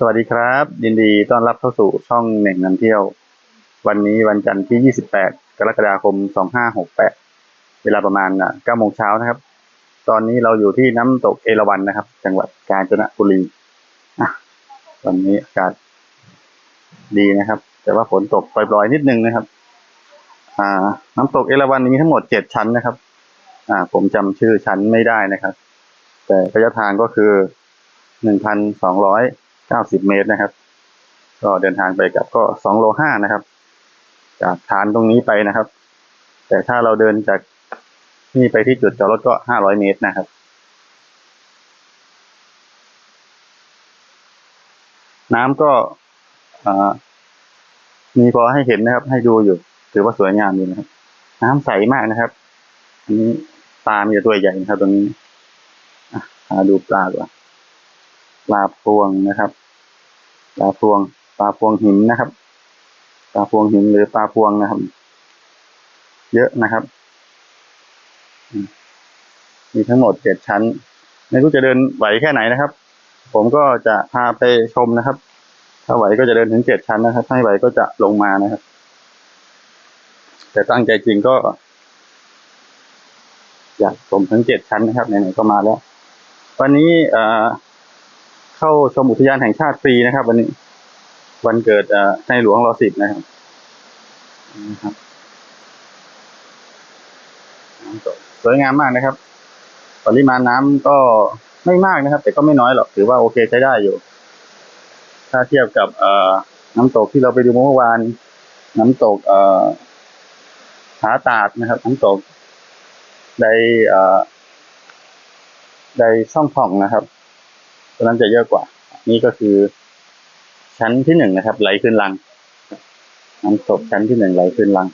สวัสดีครับ ยินดีต้อนรับเข้าสู่ช่องเหน่งนำเที่ยว วันนี้วันจันทร์ที่ 28 กรกฎาคม 2568 เวลาประมาณ9โมงเช้านะครับ ตอนนี้เราอยู่ที่น้ำตกเอราวัณนะครับ จังหวัดกาญจนบุรีวันนี้อากาศดีนะครับ แต่ว่าฝนตกปล่อยๆนิดนึงนะครับ อ่า น้ำตกเอราวัณมีทั้งหมด 7 ชั้นนะครับ อ่า ผมจำชื่อชั้นไม่ได้นะครับ แต่ระยะทางก็คือ 1,290 เมตรนะครับ ก็เดินทางไปกลับก็สองโลห้านะครับ จากฐานตรงนี้ไปนะครับ แต่ถ้าเราเดินจากนี่ไปที่จุดจอดรถก็ห้าร้อยเมตรนะครับน้ำก็มีพอให้เห็นนะครับ ให้ดูอยู่ ถือว่าสวยงามอยู่นะครับ น้ำใสมากนะครับอันนี้ปลามีตัวใหญ่นะครับตรงนี้อะหาดูปลาก่อน ปลาพวงนะครับปลาพวงปลาพวงหินนะครับปลาพวงหินหรือปลาพวงนะครับ เยอะนะครับ มีทั้งหมดเจ็ดชั้น ไม่รู้จะเดินไหวแค่ไหนนะครับ ผมก็จะพาไปชมนะครับ ถ้าไหวก็จะเดินถึงเจ็ดชั้นนะครับถ้าไม่ไหวก็จะลงมานะครับ แต่ตั้งใจจริงก็ อยากชมทั้งเจ็ดชั้นนะครับไหนๆก็มาแล้ว วันนี้เอ่อ เข้าชมอุทยานแห่งชาติฟรีนะครับ วันนี้ วันเกิดอในหลวงรอสิบนะครับนะครับสวยงามมากนะครับ ปริมาณน้ำก็ไม่มากนะครับ แต่ก็ไม่น้อยหรอกถือว่าโอเคใช้ได้อยู่ ถ้าเทียบกับเอ่อน้ำตกที่เราไปดูเมื่อวาน น้ำตกเอ่อผาตาดนะครับ น้ำตก ไดเอ่อไดช่องผ่องนะครับ ตัวนั้นจะเยอะกว่า นี่ก็คือ ชั้นที่หนึ่งนะครับ ไหลขึ้นลังน้ำตกชั้นที่หนึ่งไหลขึ้นลัง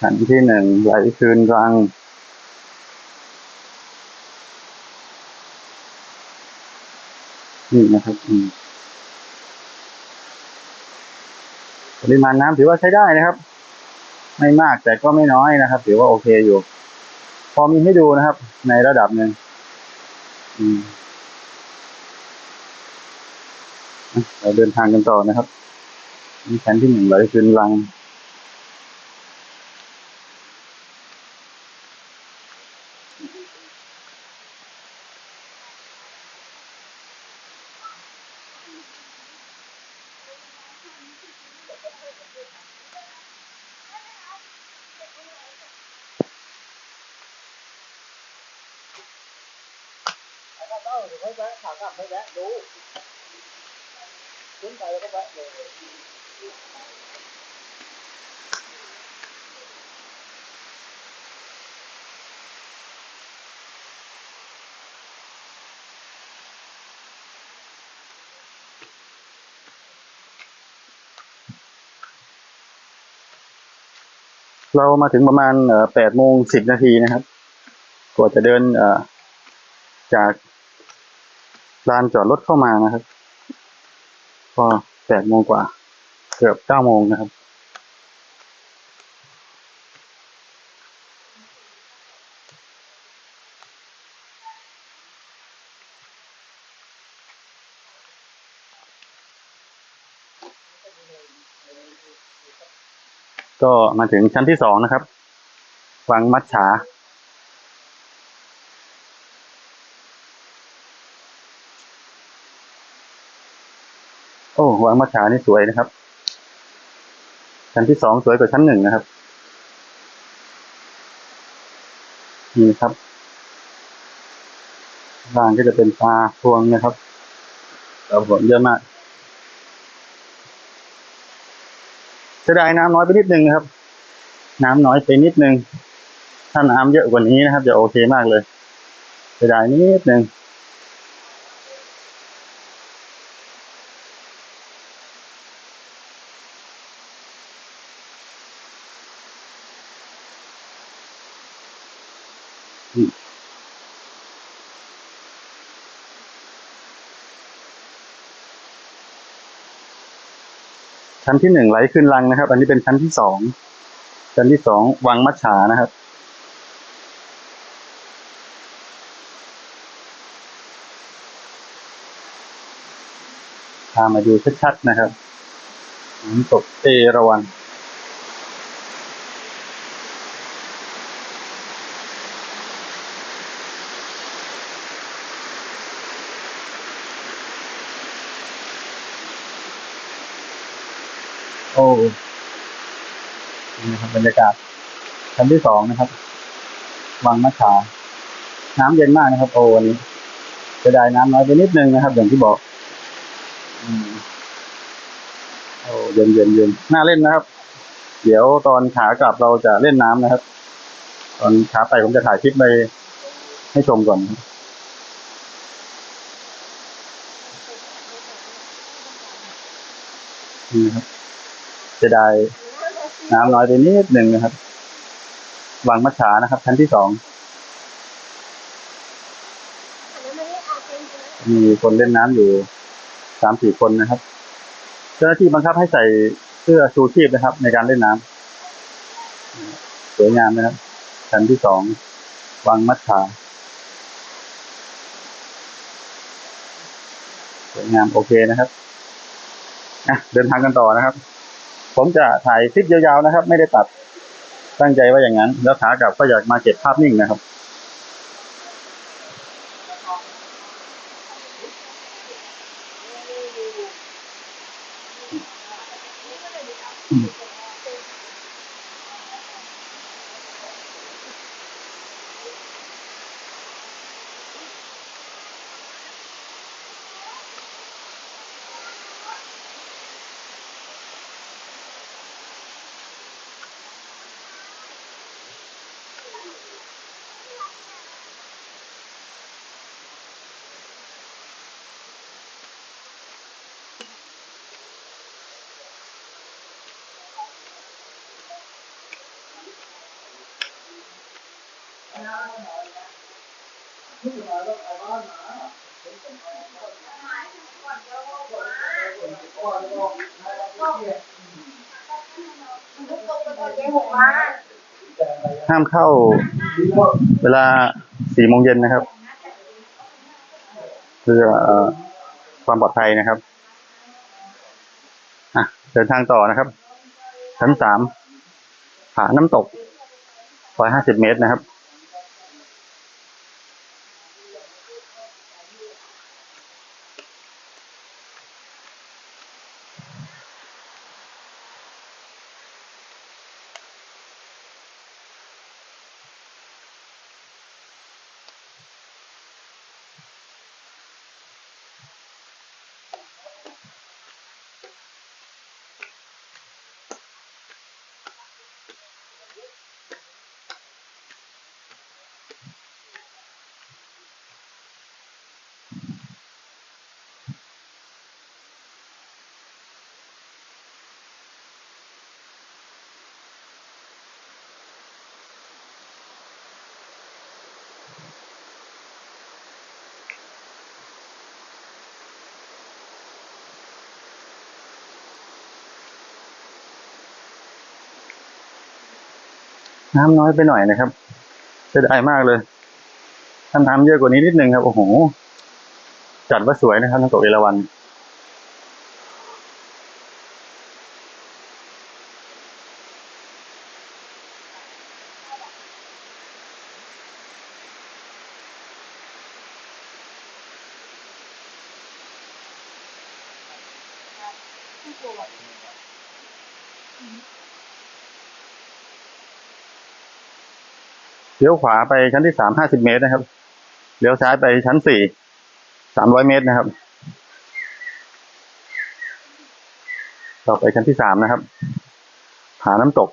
ชั้นที่หนึ่งไหลคืนรังนี่นะครับอืม ปริมาณน้ำถือว่าใช้ได้นะครับ ไม่มากแต่ก็ไม่น้อยนะครับ ถือว่าโอเคอยู่ พอมีให้ดูนะครับ ในระดับหนึ่งเราเดินทางกันต่อนะครับนี่ชั้นที่หนึ่งไหลคืนลัง เล่าเดี๋ยวไม่แวะขากลับไม่แวะดูขึ้นไปแล้วก็แวะเลย เรามาถึงประมาณแปดโมงสิบนาทีนะครับกว่าจะเดินจากลานจอดรถเข้ามานะครับ ก็แปดโมงกว่า เกือบเก้าโมงนะครับ ก็มาถึงชั้นที่สองนะครับ วังมัดฉา โอ้วังมัดฉานี่สวยนะครับ ชั้นที่สองสวยกว่าชั้นหนึ่งนะครับ นี่ครับล่างก็จะเป็นปลาพวงนะครับเราผลเยอะมาก เสียดายน้ำน้อยไปนิดนึงนะครับ น้ำน้อยไปนิดนึง ถ้าน้ำเยอะกว่านี้นะครับจะโอเคมากเลยเสียดายนิดนึง ชั้นที่หนึ่งไหลขึ้นลังนะครับ อันนี้เป็นชั้นที่สองชั้นที่สองวังมัชฉานะครับ พามาดูชัดๆนะครับน้ำตกเอราวัณ โอ้นี่นะครับบรรยากาศชั้นที่สองนะครับ วังมัจฉาน้ำเย็นมากนะครับ โอ้วันนี้จะได้น้ำน้อยไปนิดนึงนะครับ อย่างที่บอก อืมโอ้เย็นเย็นเย็นน่าเล่นนะครับ เดี๋ยวตอนขากลับเราจะเล่นน้ำนะครับ ตอนขาไปผมจะถ่ายคลิปไปให้ชมก่อนนี่นะครับ จะได้น้ำน้อยไปนิดหนึ่งนะครับวังมัจฉานะครับ ชั้นที่สองมีคนเล่นน้ำอยู่สามสี่คนนะครับ เจ้าหน้าที่บังคับให้ใส่เสื้อชูชีพนะครับ ในการเล่นน้ำสวยงามนะครับ ชั้นที่สองวังมัดฉาสวยงามโอเคนะครับเดินทางกันต่อนะครับ ผมจะถ่ายคลิปยาวๆนะครับ ไม่ได้ตัดตั้งใจว่าอย่างนั้น แล้วขากลับก็อยากมาเก็บภาพนิ่งนะครับ ห้ามเข้าเวลาสี่โมงเย็นนะครับ เพื่อความปลอดภัยนะครับอะเดินทางต่อนะครับ ชั้นสามผาน้ำตกร้อยห้าสิบเมตรนะครับ น้ำน้อยไปหน่อยนะครับเสียดายมากเลยถ้าน้ำเยอะกว่านี้นิดนึงครับโอ้โหจัดว่าสวยนะครับน้ำตกเอราวัณ เลี้ยวขวาไปชั้นที่สามห้าสิบเมตรนะครับ เลี้ยวซ้ายไปชั้นสี่สามร้อยเมตรนะครับ ต่อไปชั้นที่สามนะครับ ผาน้ำตก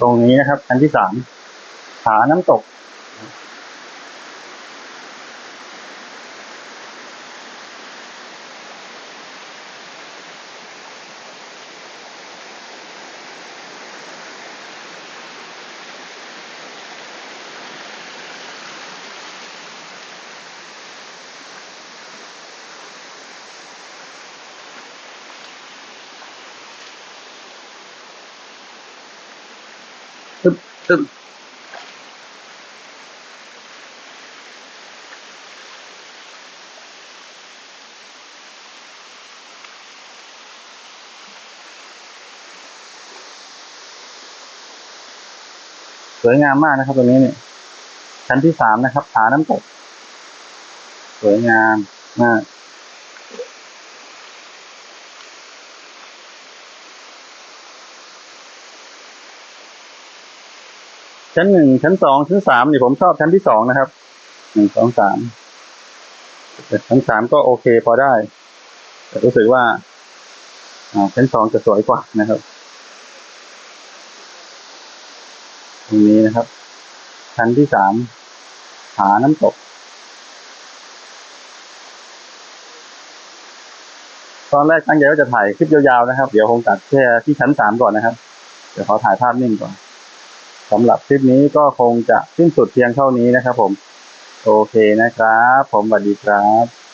ตรงนี้นะครับชั้นที่สามผาน้ำตก ตึ๊บตึ๊บสวยงามมากนะครับตรงนี้เนี่ยชั้นที่สามนะครับผาน้ำตก สวยงามมาก ชั้นหนึ่งชั้นสองชั้นสามนี่ผมชอบชั้นที่สองนะครับหนึ่งสองสามแต่ชั้นสามก็โอเคพอได้ แต่รู้สึกว่าอ่าชั้นสองจะสวยกว่านะครับตรงนี้นะครับ ชั้นที่สามผาน้ำตก ตอนแรกตั้งใจว่าจะถ่ายคลิปยาวๆนะครับ เดี๋ยวคงตัดแค่ที่ชั้นสามก่อนนะครับ เดี๋ยวขอถ่ายภาพนิ่งก่อน สำหรับคลิปนี้ก็คงจะสิ้นสุดเพียงเท่านี้นะครับผม โอเคนะครับ ผมสวัสดีครับ